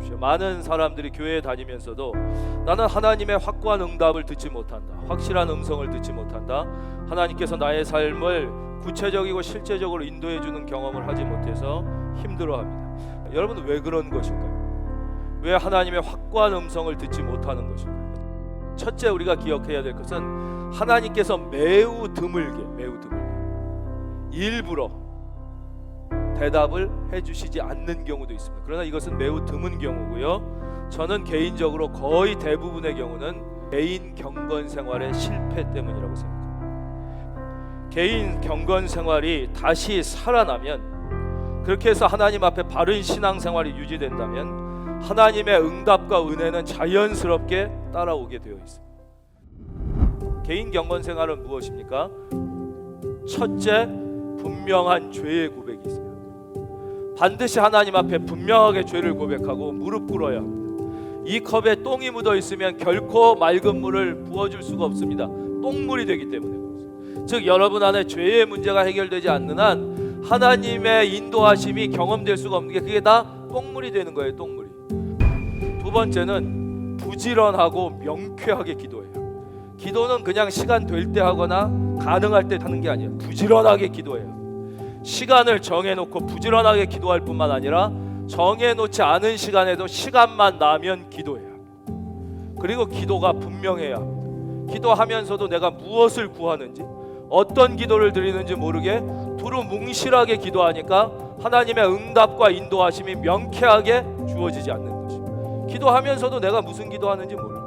주십시오. 많은 사람들이 교회에 다니면서도 나는 하나님의 확고한 응답을 듣지 못한다. 확실한 음성을 듣지 못한다. 하나님께서 나의 삶을 구체적이고 실제적으로 인도해 주는 경험을 하지 못해서 힘들어 합니다. 여러분 왜 그런 것일까요? 왜 하나님의 확고한 음성을 듣지 못하는 것일까요? 첫째 우리가 기억해야 될 것은 하나님께서 매우 드물게 매우 드물게 일부러 대답을 해주시지 않는 경우도 있습니다. 그러나 이것은 매우 드문 경우고요. 저는 개인적으로 거의 대부분의 경우는 개인 경건 생활의 실패 때문이라고 생각합니다. 개인 경건 생활이 다시 살아나면 그렇게 해서 하나님 앞에 바른 신앙 생활이 유지된다면 하나님의 응답과 은혜는 자연스럽게 따라오게 되어 있습니다. 개인 경건 생활은 무엇입니까? 첫째, 분명한 죄의 고백이 있습니다. 반드시 하나님 앞에 분명하게 죄를 고백하고 무릎 꿇어야 합니다. 이 컵에 똥이 묻어 있으면 결코 맑은 물을 부어줄 수가 없습니다. 똥물이 되기 때문에. 즉 여러분 안에 죄의 문제가 해결되지 않는 한 하나님의 인도하심이 경험될 수가 없는 게 그게 다 똥물이 되는 거예요. 똥물이. 두 번째는 부지런하고 명쾌하게 기도해요. 기도는 그냥 시간 될 때 하거나 가능할 때 하는 게 아니에요. 부지런하게 기도해요. 시간을 정해놓고 부지런하게 기도할 뿐만 아니라 정해놓지 않은 시간에도 시간만 나면 기도해요. 그리고 기도가 분명해야. 기도하면서도 내가 무엇을 구하는지 어떤 기도를 드리는지 모르게 두루 뭉실하게 기도하니까 하나님의 응답과 인도하심이 명쾌하게 주어지지 않는 것입니다. 기도하면서도 내가 무슨 기도하는지 몰라.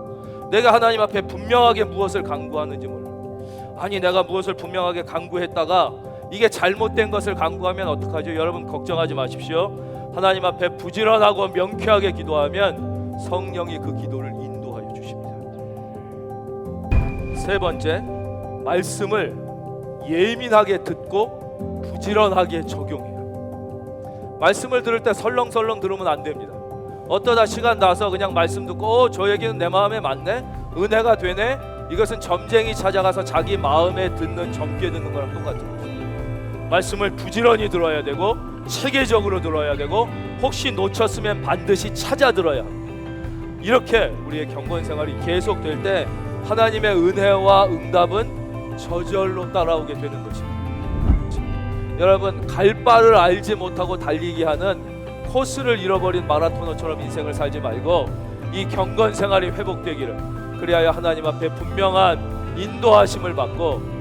내가 하나님 앞에 분명하게 무엇을 강구하는지 몰라. 아니 내가 무엇을 분명하게 강구했다가 이게 잘못된 것을 강구하면 어떡하죠? 여러분 걱정하지 마십시오. 하나님 앞에 부지런하고 명쾌하게 기도하면 성령이 그 기도를 인도하여 주십니다. 세 번째, 말씀을 예민하게 듣고 부지런하게 적용해요. 말씀을 들을 때 설렁설렁 들으면 안 됩니다. 어떠다 시간 나서 그냥 말씀 듣고 어, 저 얘기는 내 마음에 맞네? 은혜가 되네? 이것은 점쟁이 찾아가서 자기 마음에 듣는 점괘 듣는 거랑 똑같은 것입니다. 말씀을 부지런히 들어야 되고 체계적으로 들어야 되고 혹시 놓쳤으면 반드시 찾아 들어야. 이렇게 우리의 경건 생활이 계속될 때 하나님의 은혜와 응답은 저절로 따라오게 되는 것입니다. 여러분 갈 바를 알지 못하고 달리기 하는 코스를 잃어버린 마라토너처럼 인생을 살지 말고 이 경건 생활이 회복되기를 그리하여 하나님 앞에 분명한 인도하심을 받고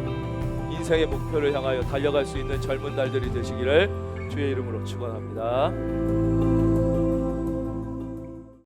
인생의 목표를 향하여 달려갈 수 있는 젊은 날들이 되시기를 주의 이름으로 축원합니다.